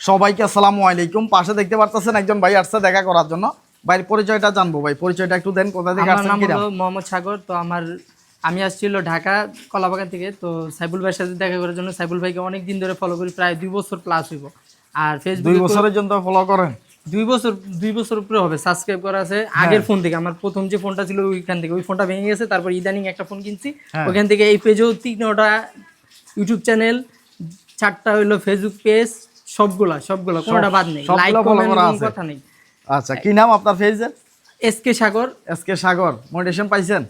সবাইকে আসসালামু আলাইকুম। পাশে দেখতে পারতেছেন একজন ভাই আসছে দেখা করার জন্য। ভাইয়ের পরিচয়টা জানব ভাই পরিচয়টা একটু দেন কোথা থেকে আসছেন নাম মোহাম্মদ সাগর তো আমার আমি আসছিল ঢাকা কলাবাগান থেকে তো সাইবুল ভাইয়ের সাথে দেখা করার জন্য সাইবুল ভাইকে অনেক দিন ধরে ফলো করি প্রায় দুই বছর প্লাস হইব। আর দুই ফেসবুক বছরের জন্য ফলো করেন? দুই বছর দুই বছর উপরে হবে সাবস্ক্রাইব করা আছে। হ্যাঁ। আগের ফোন থেকে আমার প্রথম যে ফোনটা ছিল ওইখান থেকে ওই ফোনটা ভেঙে গেছে তারপর ইদানিং একটা ফোন কিনছি। হ্যাঁ। ওখান থেকে এই পেজেও তিনটা ইউটিউব চ্যানেল চারটা হইল ফেসবুক পেজ সবগুলা সবগুলা কোনোটা বাদ নেই। Like comment. কথা নেই। আচ্ছা কি নাম আপনার ফেজের এস কে সাগর এস কে সাগর পাইছেন?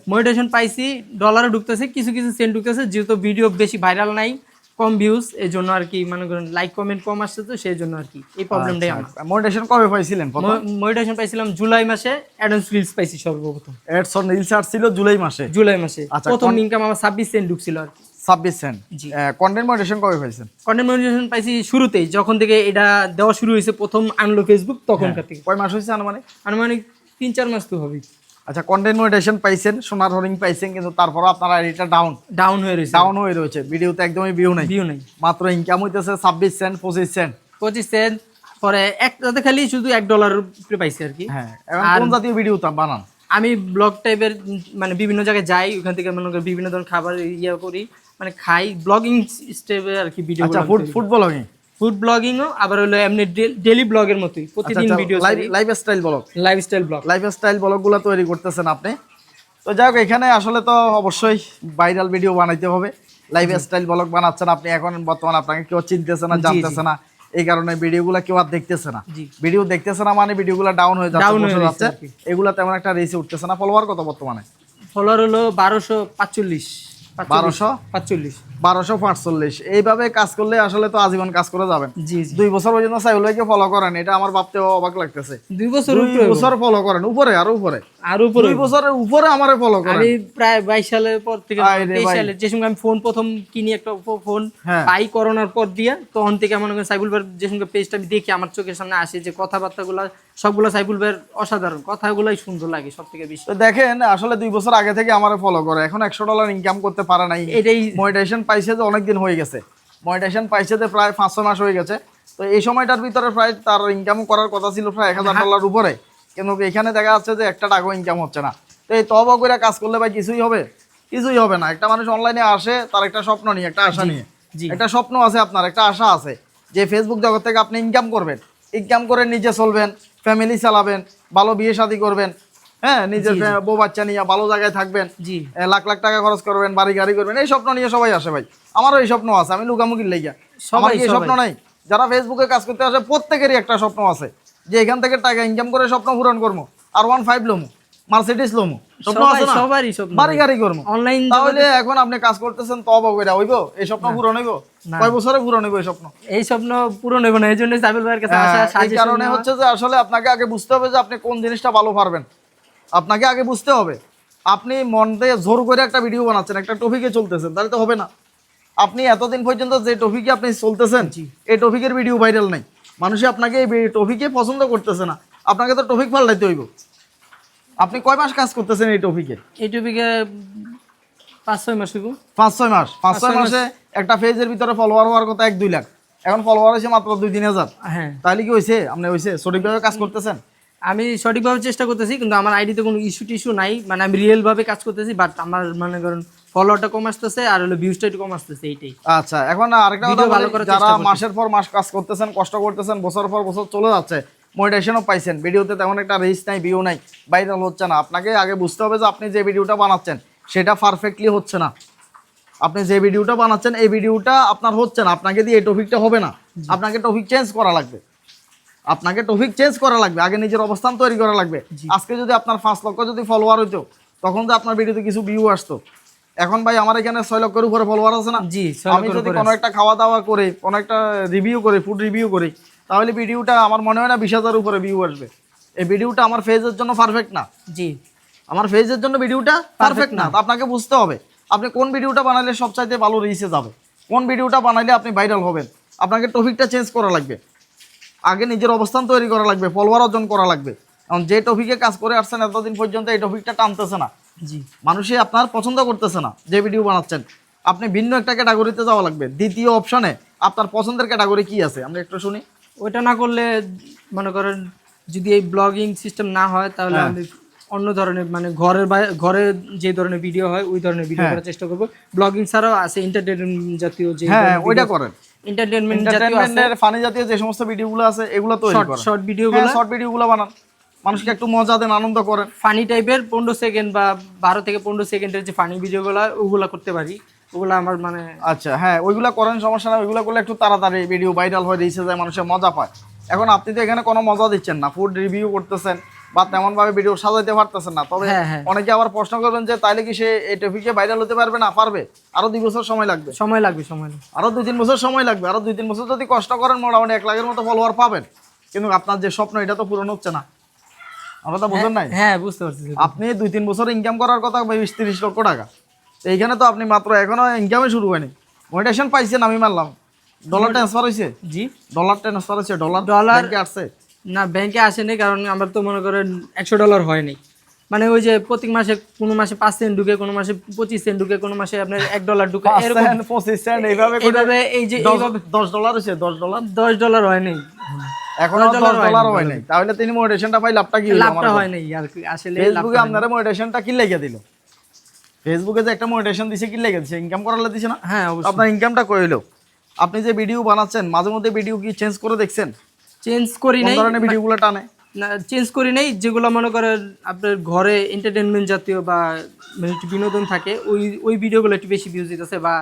পাইছি ডলারে ঢুকতেছে কিছু কিছু সেন্ট ঢুকতেছে যেহেতু ভিডিও বেশি ভাইরাল নাই কম ভিউজ এই জন্য আর কি মনে লাইক কমেন্ট কম আসছে তো সেই জন্য আর কি এই প্রবলেমটাই আমার। মোটিভেশন কবে পাইছিলেন মোটিভেশন পাইছিলাম জুলাই মাসে অ্যাডান্স রিলস পাইছি সর্বপ্রথম। এডসন রিলস ছিল জুলাই মাসে। জুলাই মাসে। আচ্ছা, প্রথম ইনকাম আমার ছাব্বিশ সেন্ট ঢুকছিল আর কি। ছাব্বিশ সেন্ট। কন্টেন্ট মোটিভেশন কবে পাইছেন কন্টেন্ট মনিটাইজেশন পাইছি শুরুতেই যখন থেকে এটা দেওয়া শুরু হয়েছে প্রথম আনলো ফেসবুক তখনকার থেকে। কয় মাস হয়েছে আনুমানিক? আনুমানিক তিন চার মাস তো হবে। আচ্ছা কন্টেন্ট মোটিভেশন পাইছেন সোনার হরিং পাইছেন কিন্তু তারপর আপনার আইডিটা ডাউন ডাউন হয়ে রয়েছে। ডাউন হয়ে রয়েছে। ভিডিওতে একদমই ভিউ নাই। ভিউ নেই। মাত্র ইনকাম হইতেছে ছাব্বিশ সেন্ট পঁচিশ সেন্ট। পঁচিশ সেন্ট পরে এক তাতে খালি শুধু এক ডলার উপরে পাইছি আর কি। হ্যাঁ কোন জাতীয় ভিডিও তা বানান? আমি ব্লগ টাইপের মানে বিভিন্ন জায়গায় যাই ওখান থেকে মনে করি বিভিন্ন ধরনের খাবার ইয়ে করি। মানে খাই ব্লগিং স্টেপে আর কি ভিডিও আচ্ছা ফুড ফুড ব্লগিং ফুড ব্লগিংও আবার হলো এমনি ডেলি ব্লগের মতোই। প্রতিদিন video lifestyle blog lifestyle blog lifestyle ব্লগগুলো তৈরি করতেছেন আপনি। তো যাই হোক এখানে আসলে তো অবশ্যই ভাইরাল ভিডিও বানাইতে হবে। লাইফ স্টাইল ব্লগ বানাচ্ছেন আপনি এখন বর্তমানে আপনাকে কেউ চিনতেছে না জানতেছে না। এই কারণে ভিডিওগুলো কেউ আর দেখতেছে না। ভিডিও দেখতেছে না মানে ভিডিওগুলো ডাউন হয়ে যাচ্ছে হয়ে। এগুলো তেমন একটা রেসে উঠতেছে না। ফলোয়ার কত বর্তমানে? ফলোয়ার হলো বারোশো পাঁচচল্লিশ। বারোশো? পাঁচচল্লিশ। বারোশো পাঁচচল্লিশ। এইভাবে কাজ করলে আসলে তো আজীবন কাজ করে যাবেন। জি দুই বছর পর্যন্ত ফলো করেন এটা আমার ভাবতেও অবাক লাগতেছে। দুই বছর দুই বছর ফলো করেন উপরে আরও উপরে। আর উপরে দুই বছরের উপরে আমারে ফলো করেন। আমি প্রায় বাইশ সালের পর থেকে তেইশ সালে যে সময় আমি ফোন প্রথম কিনি একটা ফোন হ্যাঁ। পাই করোনার পর দিয়ে তখন থেকে মনে করেন সাইবুল ভাইয়ের যে সময় পেজটা আমি দেখি আমার চোখের সামনে আসে যে কথাবার্তাগুলো সবগুলো সাইবুল ভাইয়ের অসাধারণ। কথাগুলোই সুন্দর লাগে সব থেকে বেশি দেখেন আসলে দুই বছর আগে থেকে আমারে ফলো করে। এখন একশো ডলার ইনকাম করতে পারে নাই। এটাই মনিটাইজেশন পাইছে যে অনেকদিন হয়ে গেছে। মনিটাইজেশন পাইছে যে প্রায় পাঁচশো মাস হয়ে গেছে। তো এই সময়টার ভিতরে প্রায় তার ইনকাম করার কথা ছিল প্রায় এক হাজার ডলার উপরে। কিন্তু এখানে দেখা যাচ্ছে যে একটা টাকাও ইনকাম হচ্ছে না। তো এই তবা করে কাজ করলে ভাই কিছুই হবে। কিছুই হবে না। একটা মানুষ অনলাইনে আসে তার একটা স্বপ্ন নিয়ে একটা আশা নিয়ে। একটা স্বপ্ন আছে আপনার একটা আশা আছে যে ফেসবুক জগৎ থেকে আপনি ইনকাম করবেন। ইনকাম করে নিজে চলবেন ফ্যামিলি চালাবেন ভালো বিয়ে শাদী করবেন। হ্যাঁ নিজের বউ বাচ্চা নিয়ে ভালো জায়গায় থাকবেন জি। লাখ লাখ টাকা খরচ করবেন বাড়ি গাড়ি করবেন এই স্বপ্ন নিয়ে সবাই আসে ভাই। আমারও এই স্বপ্ন আছে আমি লুকামুকির সবাই, এই স্বপ্ন নাই? যারা ফেসবুকে কাজ করতে আসে প্রত্যেকেরই একটা স্বপ্ন আছে যে এখান থেকে টাকা ইনকাম করে স্বপ্ন পূরণ করব। আর ওয়ান ফাইভ লোমো মার্সিডিস লোমো স্বপ্ন আছে না? সবারই স্বপ্ন। বাড়ি গাড়ি করব। অনলাইন তাহলে এখন আপনি কাজ করতেছেন তো অবাক হইরা হইব এই স্বপ্ন পূরণ হইব? কয় বছরে পূরণ হইব এই স্বপ্ন? এই স্বপ্ন পূরণ হবে না এই জন্য সাইবুল ভাইয়ের কাছে আসা হ্যাঁ, এই কারণে হচ্ছে যে আসলে আপনাকে আগে বুঝতে হবে যে আপনি কোন জিনিসটা ভালো পারবেন। আপনাকে আগে বুঝতে হবে। আপনি মন দিয়ে জোর করে একটা ভিডিও বানাচ্ছেন একটা টপিকে চলতেছেন তাহলে তো হবে না। আপনি এতদিন পর্যন্ত যে টপিকে আপনি চলতেছেন এই টপিকের ভিডিও ভাইরাল নাই। মানুষে আপনাকে এই টপিকে পছন্দ করতেছে না। আপনাকে তো টপিক পাল্টাইতে হইব। আপনি কয় মাস কাজ করতেছেন এই টপিকে এই টপিকে পাঁচ ছয় মাস পাঁচ ছয় মাস। পাঁচ ছয় মাসে একটা পেজের ভিতরে ফলোয়ার হওয়ার কথা এক দুই লাখ। এখন ফলোয়ার হয়েছে মাত্র দুই তিন হাজার। হ্যাঁ। তাহলে কি হয়েছে? আপনি হয়েছে? সঠিকভাবে কাজ করতেছেন? আমি সঠিকভাবে চেষ্টা করতেছি কিন্তু আমার আইডিতে কোনো ইস্যু টিস্যু নাই। মানে আমি রিয়েল ভাবে কাজ করতেছি বাট আমার মনে করেন ফলোয়ারটা কম আসতেছে আর হলো ভিউজটা একটু কম আসতেছে এইটাই। আচ্ছা এখন আরেকটা কথা ভালো করার যারা মাসের পর মাস কাজ করতেছেন কষ্ট করতেছেন বছর পর বছর চলে যাচ্ছে মনিটাইজেশনও পাইছেন ভিডিওতে তেমন একটা রিচ নাই ভিউ নাই ভাইরাল হচ্ছে না। আপনাকে আগে বুঝতে হবে যে আপনি যে ভিডিওটা বানাচ্ছেন সেটা পারফেক্টলি হচ্ছে না। আপনি যে ভিডিওটা বানাচ্ছেন এই ভিডিওটা আপনার হচ্ছে না আপনাকে দিয়ে এই টপিকটা হবে না। আপনাকে টপিক চেঞ্জ করা লাগবে। আপনাকে টপিক চেঞ্জ করা লাগবে আগে নিজের অবস্থান তৈরি করা লাগবে। আজকে যদি আপনার পাঁচ লক্ষ যদি ফলোয়ার হইতো তখন যে আপনার ভিডিওতে কিছু ভিউ আসতো। এখন ভাই আমার এখানে ছয় লক্ষের উপরে ফলোয়ার আছে না? জি আমি যদি কোনো একটা খাওয়া দাওয়া করে কোনো একটা রিভিউ করে ফুড রিভিউ করি তাহলে ভিডিওটা আমার মনে হয় না বিশ হাজার উপরে ভিউ আসবে। এই ভিডিওটা আমার ফেজের জন্য পারফেক্ট না। জি। আমার ফেজের জন্য ভিডিওটা পারফেক্ট না। তো আপনাকে বুঝতে হবে আপনি কোন ভিডিওটা বানালে সবচাইতে ভালো রিচে যাবে? কোন ভিডিওটা বানাইলে আপনি ভাইরাল হবেন? আপনাকে টপিকটা চেঞ্জ করা লাগবে। আগে নিজের অবস্থান তৈরি করা লাগবে ফলোয়ার অর্জন করা লাগবে। কারণ যে টপিকে কাজ করে আসছেন এতদিন পর্যন্ত এই টপিকটা টানতেছে না। জি। মানুষই আপনার পছন্দ করতেছে না যে ভিডিও বানাচ্ছেন। আপনি ভিন্ন একটা ক্যাটাগরিতে যাওয়া লাগবে। দ্বিতীয় অপশনে আপনার পছন্দের ক্যাটাগরি কি আছে? আমরা একটু শুনি। ওইটা না করলে মনে করেন যদি এই ব্লগিং সিস্টেম না হয় তাহলে হ্যাঁ। আমি অন্য ধরনের মানে ঘরের বাইরে ঘরে যে ধরনের ভিডিও হয় ওই ধরনের ভিডিও হ্যাঁ। করার চেষ্টা করব। ব্লগিং ছাড়াও আছে এন্টারটেনমেন্ট জাতীয় যে হ্যাঁ ওইটা করেন। এন্টারটেনমেন্ট জাতীয় আছে। ফানি জাতীয় যে সমস্ত ভিডিওগুলো আছে এগুলো তৈরি করেন। শর্ট ভিডিও হ্যাঁ শর্ট ভিডিওগুলো বানান। মানুষকে একটু মজা দেন আনন্দ করেন। ফানি টাইপের পনেরো সেকেন্ড বা বারো থেকে পনেরো সেকেন্ডের যে ফানি ভিডিওগুলো ওগুলো করতে পারি। ওগুলো আমার মানে আচ্ছা হ্যাঁ ওইগুলো করেন সমস্যা না ওইগুলো করলে একটু তাড়াতাড়ি ভিডিও ভাইরাল হয়ে দিয়েছে যায় মানুষের মজা পায়। এখন আপনি তো এখানে কোনো মজা দিচ্ছেন না ফুড রিভিউ করতেছেন। বা তেমন ভাবে ভিডিও সাজাইতে পারতেছেন না। তবে হ্যাঁ, হ্যাঁ। অনেকে আবার প্রশ্ন করবেন যে তাইলে কি সে এই টপিকে ভাইরাল হতে পারবে না? পারবে। আরও দুই বছর সময় লাগবে। সময় লাগবে সময় লাগবে। আরও দুই তিন বছর সময় লাগবে। আরও দুই তিন বছর যদি কষ্ট করেন মোটামুটি এক লাখের মতো ফলোয়ার পাবেন। কিন্তু আপনার যে স্বপ্ন এটা তো পূরণ হচ্ছে না। আমরা তো বুঝেন নাই। হ্যাঁ বুঝতে পারছি আপনি দুই তিন বছর ইনকাম করার কথা বিশ তিরিশ লক্ষ টাকা। এইখানে তো আপনি মাত্র এখনও ইনকামে শুরু হয়নি। মনিটেশন পাইছেন আমি মানলাম। ডলার ট্রান্সফার হয়েছে জি। ডলার ট্রান্সফার হয়েছে ডলার ব্যাংকে আসছে? না ব্যাংকে আসেনি কারণ আমার তো মনে করেন একশো ডলার হয়নি। মানে ওই যে প্রতি মাসে কোনো মাসে পাঁচ সেন্ট ঢুকে কোনো মাসে পঁচিশ সেন্ট ঢুকে কোনো মাসে আপনার এক ডলার ঢুকে এরকম পঁচিশ সেন্ট এইভাবে এইভাবে এই যে এইভাবে দশ ডলার হয়েছে দশ ডলার দশ ডলার হয়নি। এখনও ডলার ডলার হয় নাই তাহলে তিনি মোটিভেশনটা পাই লাভটা কি লাভটা হয়নি আর কি আসলে ফেসবুকে আপনারা মোটিভেশনটা কি লেগে দিল? ফেসবুকে যে একটা মোটিভেশন দিছে কি লেগে দিছে? ইনকাম করালে দিছে না? হ্যাঁ অবশ্যই। আপনার ইনকামটা কইলো আপনি যে ভিডিও বানাচ্ছেন মাঝে মধ্যে ভিডিও কি চেঞ্জ করে দেখছেন? চেঞ্জ করি নাই। ধরনের ভিডিওগুলো টানে? না চেঞ্জ করি নাই। যেগুলো মনে করেন আপনার ঘরে এন্টারটেনমেন্ট জাতীয় বা মানে বিনোদন থাকে ওই ওই ভিডিওগুলো একটু বেশি ভিউজ দিতেছে বা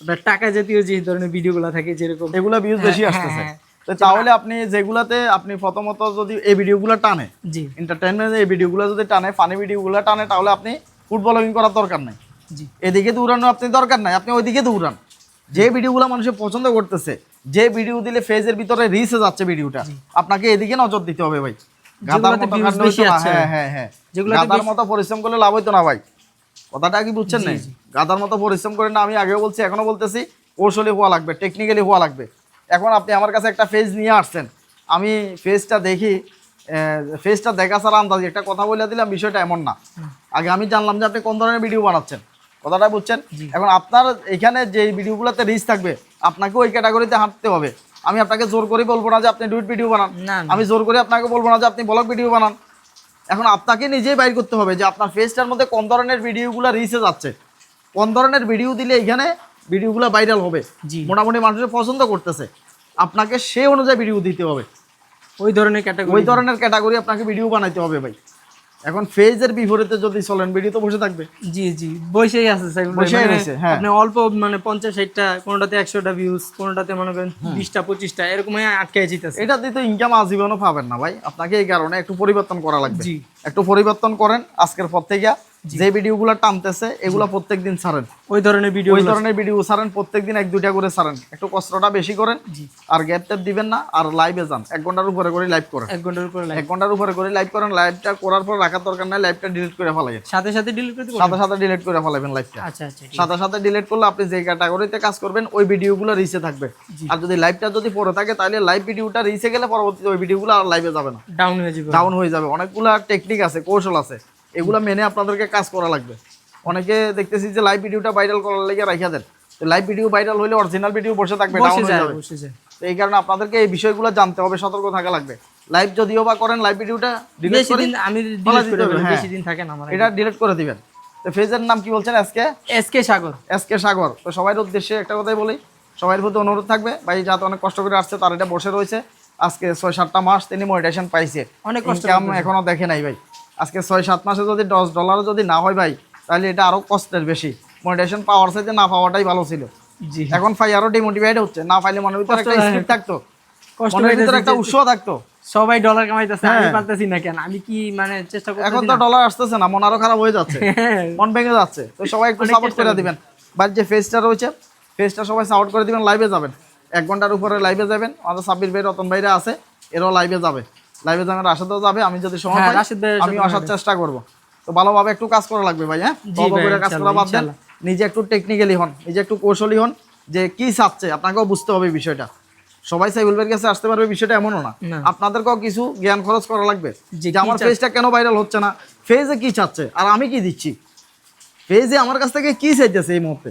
আপনার টাকা জাতীয় যে ধরনের ভিডিওগুলো থাকে যেরকম। এগুলা ভিউজ বেশি হ্যাঁ, আসতেছে। হ্যাঁ। তাহলে আপনি যেগুলাতে আপনি প্রথমত যদি এই ভিডিওগুলো টানে জি। এন্টারটেনমেন্ট এই ভিডিওগুলো যদি টানে ফানি ভিডিওগুলো টানে তাহলে আপনি ফুটবলিং করার দরকার নাই। জি। এদিকে দৌড়ানো আপনি দরকার নাই আপনি ওইদিকে দৌড়ান। যে ভিডিওগুলো মানুষের পছন্দ করতেছে যে ভিডিও দিলে ফেজের ভিতরে রিসে যাচ্ছে ভিডিওটা আপনাকে এদিকে নজর দিতে হবে ভাই। হ্যাঁ হ্যাঁ হ্যাঁ। গাদার মতো পরিশ্রম করলে লাভ হইতো না ভাই। কথাটা কি বুঝছেন না গাদার মতো পরিশ্রম করে না আমি আগেও বলছি এখনও বলতেছি কৌশলী হওয়া লাগবে টেকনিক্যালি হওয়া লাগবে। এখন আপনি আমার কাছে একটা ফেজ নিয়ে আসছেন। আমি ফেজটা দেখি ফেজটা দেখা ছাড়া আন্দাজি। একটা কথা বলে দিলাম বিষয়টা এমন না। আগে আমি জানলাম যে আপনি কোন ধরনের ভিডিও বানাচ্ছেন। কথাটা বুঝছেন? এখন আপনার এখানে যে ভিডিওগুলোতে রিচ থাকবে আপনাকে ওই ক্যাটাগরিতে হাঁটতে হবে। আমি আপনাকে জোর করে বলব না যে আপনি ডুইট ভিডিও বানান। আমি জোর করে আপনাকে বলব না যে আপনি ব্লগ ভিডিও বানান। এখন আপনাকে নিজেই বাইর করতে হবে যে আপনার ফেসটার মধ্যে কোন ধরনের ভিডিওগুলো রিচে যাচ্ছে। কোন ধরনের ভিডিও দিলে এখানে ভিডিওগুলো ভাইরাল হবে। মোটামুটি মানুষের পছন্দ করতেছে। আপনাকে সেই অনুযায়ী ভিডিও দিতে হবে। ওই ধরনের ক্যাটাগরি ওই ধরনের ক্যাটাগরি আপনাকে ভিডিও বানাইতে হবে ভাই। এখন ফেজের বিপরীতে যদি চলেন ভিডিও তো বসে থাকবে। জি জি বসেই আছে বসেই মানে হ্যাঁ। আপনি অল্প মানে পঞ্চাশ ষাটটা কোনোটাতে একশোটা ভিউজ কোনোটাতে মনে করেন বিশটা পঁচিশটা এরকম আটকে জিতেছে এটা দিয়ে তো ইনকাম আজীবনও পাবেন না ভাই। আপনাকে এই কারণে একটু পরিবর্তন করা লাগবে। জি। একটু পরিবর্তন করেন আজকের পর থেকে। যে ভিডিওগুলো টানতেছে এগুলো প্রত্যেক দিন ছাড়েন। ওই ধরনের ভিডিও ওই ধরনের ভিডিও ছাড়েন প্রত্যেকদিন এক দুইটা করে ছাড়েন। একটু কষ্টটা বেশি করেন। আর গ্যাপ ট্যাপ দিবেন না আর লাইভে যান। এক ঘণ্টার উপরে করে লাইভ করেন। এক ঘণ্টার উপরে এক ঘণ্টার উপরে করে লাইভ করেন লাইভটা করার পর রাখার দরকার নাই লাইভটা ডিলিট করে ফেলাইন সাথে সাথে ডিলিট করে সাথে সাথে ডিলিট করে ফেলাবেন লাইভটা আচ্ছা আচ্ছা সাথে সাথে ডিলিট করলে আপনি যে ক্যাটাগরিতে কাজ করবেন ওই ভিডিওগুলো রিচে থাকবে। আর যদি লাইভটা যদি পড়ে থাকে তাহলে লাইভ ভিডিওটা রিসে গেলে পরবর্তীতে ওই ভিডিওগুলো আর লাইভে যাবে না। ডাউন হয়ে যাবে। ডাউন হয়ে যাবে। অনেকগুলা টেকনিক আছে কৌশল আছে। এগুলো মেনে আপনাদেরকে কাজ করা লাগবে। অনেকে দেখতেছি যে লাইভ ভিডিওটা ভাইরাল করার লেগে রাখা দেন। তো লাইভ ভিডিও ভাইরাল হলে অরিজিনাল ভিডিও বসে থাকবে ডাউন হয়ে যাবে। তো এই কারণে আপনাদেরকে এই বিষয়গুলো জানতে হবে সতর্ক থাকা লাগবে। লাইভ যদিও বা করেন লাইভ ভিডিওটা ডিলিট করে আমি ডিলিট করে হবে, হ্যাঁ। বেশি দিন থাকে না আমার এটা ডিলিট করে দিবেন। তো ফেজের নাম কি বলছেন? আজকে এসকে সাগর। এস কে সাগর। তো সবাই উদ্দেশ্যে একটা কথাই বলি সবার প্রতি অনুরোধ থাকবে। ভাই যাতে অনেক কষ্ট করে আসছে তার এটা বসে রয়েছে। আজকে ছয় সাতটা মাস তিনি মনিটেশন পাইছে। অনেক কষ্ট এখনও দেখে নাই ভাই। আজকে ছয় সাত মাসে যদি দশ ডলারও যদি না হয় ভাই তাহলে এটা আরও কষ্টের বেশি। মনিটেশন পাওয়ার চাইতে না পাওয়াটাই ভালো ছিল। এখন ফাই আরও ডিমোটিভেট হচ্ছে। না পাইলে মনের ভিতরে একটা স্পিড থাকতো। মনের ভিতরে একটা উৎসাহ থাকতো। সবাই ডলার কামাইতেছে আমি হ্যাঁ। পারতেছি না কেন? আমি কি মানে চেষ্টা এখন তো ডলার আসতেছে না মন আরও খারাপ হয়ে যাচ্ছে। হ্যাঁ, মন ভেঙে যাচ্ছে। তো সবাই একটু সাপোর্ট করে দিবেন। বাট যে ফেসটা রয়েছে ফেসটা সবাই সাপোর্ট করে দিবেন লাইভে যাবেন। এক ঘণ্টার উপরে লাইভে যাবেন। আমাদের সাব্বির ভাই রতন ভাইরা আছে এরাও লাইভে যাবে। লাইভে যাবেন রাশেদও যাবে আমি যদি সময় হ্যাঁ, পাই আমি আসার চেষ্টা করব। তো ভালোভাবে একটু কাজ করা লাগবে ভাই হ্যাঁ? ভাই, করে কাজ করা বাদ দেন। নিজে একটু টেকনিক্যালি হন নিজে একটু কৌশলী হন যে কি চাচ্ছে আপনাকেও বুঝতে হবে বিষয়টা। সবাই সাইবুল ভাইয়ের কাছে আসতে পারবে বিষয়টা এমনও না। আপনাদেরকেও কিছু জ্ঞান খরচ করা লাগবে। যে আমার। ফেসটা কেন ভাইরাল হচ্ছে না? ফেজে কি চাচ্ছে? আর আমি কি দিচ্ছি? ফেজে আমার কাছ থেকে কি চাইতেছে এই মুহূর্তে?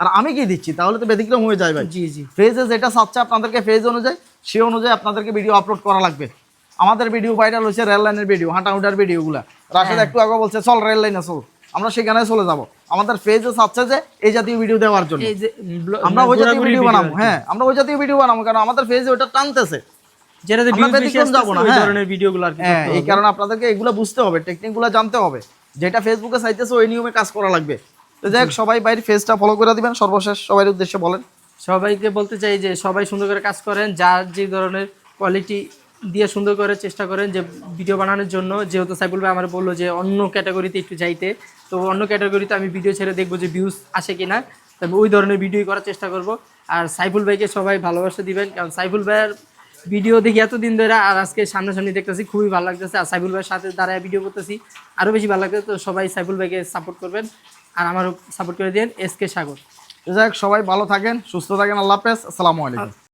আর আমি কি দিচ্ছি? তাহলে তো ব্যতিক্রম হয়ে যায় ভাই। জি জি। ফেজে যেটা চাচ্ছে আপনাদেরকে ফেজ অনুযায়ী সে অনুযায়ী আপনাদেরকে ভিডিও আপলোড করা লাগবে। আমাদের ভিডিও ভাইরাল হচ্ছে রেল লাইনের ভিডিও হাঁটা হুটার ভিডিওগুলো রাশেদ একটু আগে বলছে চল রেল লাইনে চল আমরা সেখানে চলে যাব। আমাদের ফেজে চাচ্ছে যে এই জাতীয় ভিডিও দেওয়ার জন্য। আমরা ওই জাতীয় ভিডিও বানাবো হ্যাঁ আমরা ওই জাতীয় ভিডিও বানাবো কারণ আমাদের ফেজে ওটা টানতেছে। যেটাতে আমরা ব্যতিক্রম যাব না, হ্যাঁ। ধরনের ভিডিওগুলো আর কি হ্যাঁ এই। কারণে আপনাদেরকে এগুলো বুঝতে হবে টেকনিকগুলো জানতে হবে। যেটা ফেসবুকে চাইতেছে ওই নিয়মে কাজ করা লাগবে। তো যাই হোক, সবাই বাইরে ফেজটা ফলো করে দিবেন সর্বশেষ সবার উদ্দেশ্যে বলেন। সবাইকে বলতে চাই যে সবাই সুন্দর করে কাজ করেন যার যে ধরনের কোয়ালিটি দিয়ে সুন্দর করে চেষ্টা করেন যে ভিডিও বানানোর জন্য। যেহেতু সাইফুল ভাই আমার বলল যে অন্য ক্যাটাগরিতে একটু যাইতে, তো অন্য ক্যাটাগরিতে আমি ভিডিও ছেড়ে দেখব যে ভিউজ আসে কিনা। তবে ওই ধরনের ভিডিও করার চেষ্টা করব। আর সাইফুল ভাইকে সবাই ভালোবাসা দিবেন, কারণ সাইফুল ভাইয়ের ভিডিও দেখি এতদিন ধরে আর আজকে সামনাসামনি দেখতেছি, খুবই ভালো লাগতেছে। আর সাইফুল ভাইয়ের সাথে দাঁড়ায় ভিডিও করতেছি আরও বেশি ভালো লাগতেছে। তো সবাই সাইফুল ভাইকে সাপোর্ট করবেন। আর আমারও সাপোর্ট করে দিন এস কে সাগর। যাই সবাই ভালো থাকেন, সুস্থ থাকেন, আল্লাহ হাফেজ। আসসালামু আলাইকুম।